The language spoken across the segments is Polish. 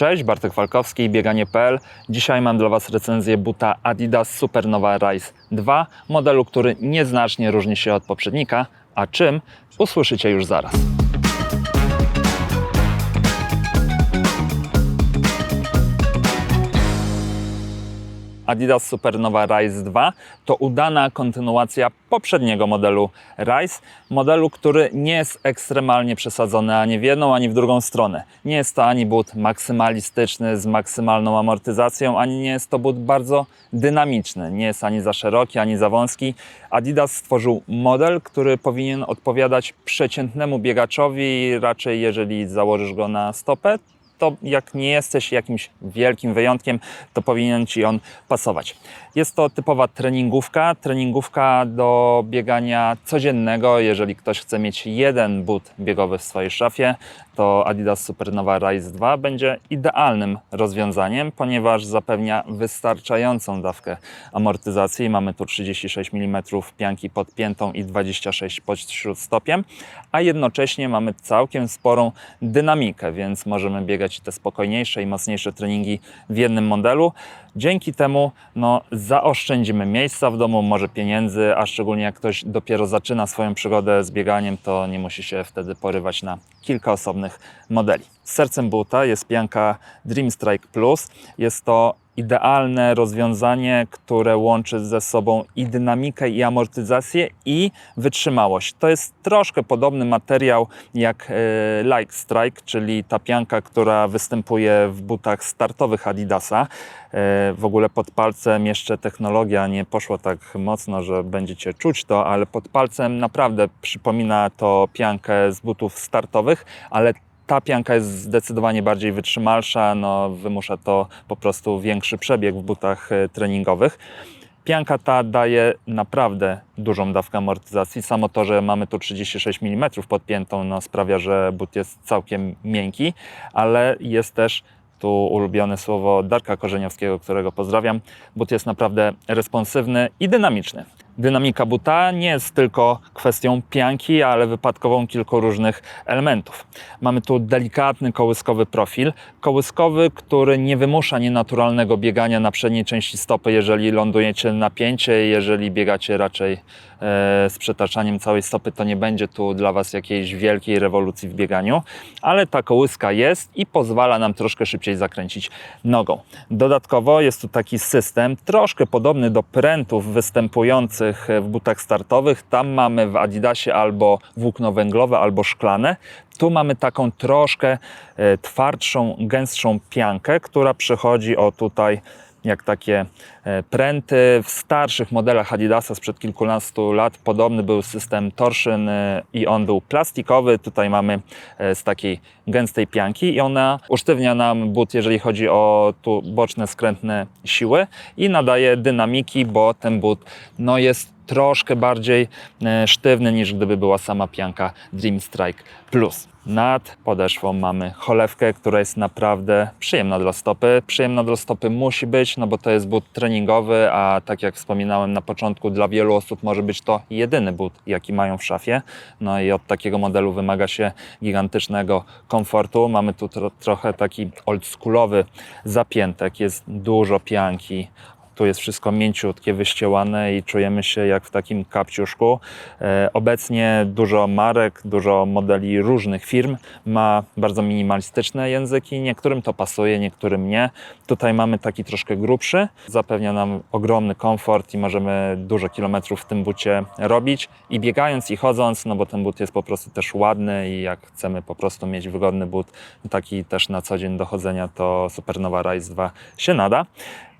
Cześć, Bartek Falkowski, bieganie.pl. Dzisiaj mam dla Was recenzję buta Adidas Supernova Rise 2, modelu, który nieznacznie różni się od poprzednika, a czym usłyszycie już zaraz. Adidas Supernova Rise 2 to udana kontynuacja poprzedniego modelu Rise, modelu, który nie jest ekstremalnie przesadzony ani w jedną, ani w drugą stronę. Nie jest to ani but maksymalistyczny z maksymalną amortyzacją, ani nie jest to but bardzo dynamiczny. Nie jest ani za szeroki, ani za wąski. Adidas stworzył model, który powinien odpowiadać przeciętnemu biegaczowi, raczej jeżeli założysz go na stopę, to jak nie jesteś jakimś wielkim wyjątkiem, to powinien ci on pasować. Jest to typowa treningówka, treningówka do biegania codziennego. Jeżeli ktoś chce mieć jeden but biegowy w swojej szafie, to Adidas Supernova Rise 2 będzie idealnym rozwiązaniem, ponieważ zapewnia wystarczającą dawkę amortyzacji. Mamy tu 36 mm pianki pod piętą i 26 pod śródstopiem, a jednocześnie mamy całkiem sporą dynamikę, więc możemy biegać te spokojniejsze i mocniejsze treningi w jednym modelu. Dzięki temu no, zaoszczędzimy miejsca w domu, może pieniędzy, a szczególnie jak ktoś dopiero zaczyna swoją przygodę z bieganiem, to nie musi się wtedy porywać na kilka osobnych modeli. Sercem buta jest pianka Dream Strike Plus. Jest to idealne rozwiązanie, które łączy ze sobą i dynamikę, i amortyzację, i wytrzymałość. To jest troszkę podobny materiał jak e, Like Strike, czyli ta pianka, która występuje w butach startowych Adidasa. E, W ogóle pod palcem jeszcze technologia nie poszła tak mocno, że będziecie czuć to, ale pod palcem naprawdę przypomina to piankę z butów startowych, ale ta pianka jest zdecydowanie bardziej wytrzymalsza, no, wymusza to po prostu większy przebieg w butach e, treningowych. Pianka ta daje naprawdę dużą dawkę amortyzacji. Samo to, że mamy tu 36 mm pod piętą, no, sprawia, że but jest całkiem miękki, ale jest też tu ulubione słowo Darka Korzeniowskiego, którego pozdrawiam. But jest naprawdę responsywny i dynamiczny. Dynamika buta nie jest tylko kwestią pianki, ale wypadkową kilku różnych elementów. Mamy tu delikatny kołyskowy profil. Kołyskowy, który nie wymusza nienaturalnego biegania na przedniej części stopy, jeżeli lądujecie na pięcie, jeżeli biegacie raczej z przetaczaniem całej stopy, to nie będzie tu dla Was jakiejś wielkiej rewolucji w bieganiu, ale ta kołyska jest i pozwala nam troszkę szybciej zakręcić nogą. Dodatkowo jest tu taki system, troszkę podobny do prętów występujących w butach startowych. Tam mamy w Adidasie albo włókno węglowe, albo szklane. Tu mamy taką troszkę e, twardszą, gęstszą piankę, która przechodzi o tutaj jak takie e, pręty. W starszych modelach Adidasa sprzed kilkunastu lat podobny był system torszyn e, i on był plastikowy. Tutaj mamy e, z takiej gęstej pianki i ona usztywnia nam but, jeżeli chodzi o tu boczne, skrętne siły i nadaje dynamiki, bo ten but no, jest troszkę bardziej e, sztywny niż gdyby była sama pianka Dream Strike Plus. Nad podeszwą mamy cholewkę, która jest naprawdę przyjemna dla stopy. Przyjemna dla stopy musi być, no bo to jest but treningowy, a tak jak wspominałem na początku, dla wielu osób może być to jedyny but, jaki mają w szafie. No i od takiego modelu wymaga się gigantycznego komfortu. Mamy tu tro trochę taki oldschoolowy zapiętek, jest dużo pianki, tu jest wszystko mięciutkie, wyściełane i czujemy się jak w takim kapciuszku. E, Obecnie dużo marek, dużo modeli różnych firm ma bardzo minimalistyczne języki. Niektórym to pasuje, niektórym nie. Tutaj mamy taki troszkę grubszy. Zapewnia nam ogromny komfort i możemy dużo kilometrów w tym bucie robić. I biegając i chodząc, no bo ten but jest po prostu też ładny i jak chcemy po prostu mieć wygodny but, taki też na co dzień do chodzenia, to Supernova Rise 2 się nada.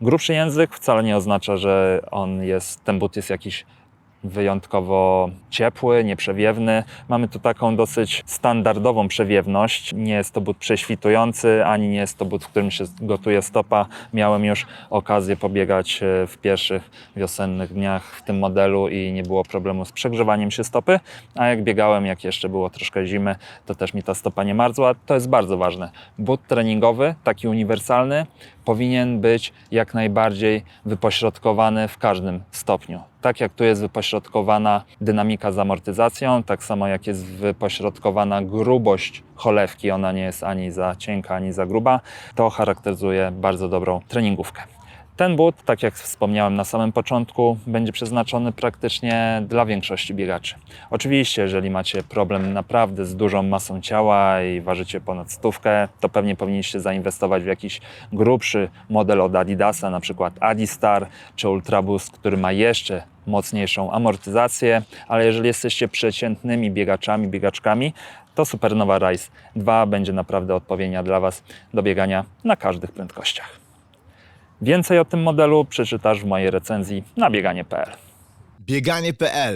Grubszy język wcale nie oznacza, że on jest, ten but jest jakiś wyjątkowo ciepły, nieprzewiewny. Mamy tu taką dosyć standardową przewiewność. Nie jest to but prześwitujący, ani nie jest to but, w którym się gotuje stopa. Miałem już okazję pobiegać e, w pierwszych wiosennych dniach w tym modelu i nie było problemu z przegrzewaniem się stopy, a jak biegałem, jak jeszcze było troszkę zimy, to też mi ta stopa nie marzła. To jest bardzo ważne. But treningowy, taki uniwersalny, powinien być jak najbardziej wypośrodkowany w każdym stopniu Tak jak tu jest wypośrodkowana dynamika z amortyzacją, tak samo jak jest wypośrodkowana grubość cholewki, ona nie jest ani za cienka, ani za gruba, to charakteryzuje bardzo dobrą treningówkę. Ten but, tak jak wspomniałem na samym początku, będzie przeznaczony praktycznie dla większości biegaczy. Oczywiście, jeżeli macie problem naprawdę z dużą masą ciała i ważycie ponad stówkę, to pewnie powinniście zainwestować w jakiś grubszy model od Adidasa, na przykład Adistar czy Ultraboost, który ma jeszcze mocniejszą amortyzację, ale jeżeli jesteście przeciętnymi biegaczami, biegaczkami, to Supernova Rise 2 będzie naprawdę odpowiednia dla Was do biegania na każdych prędkościach. Więcej o tym modelu przeczytasz w mojej recenzji na bieganie.pl. Bieganie.pl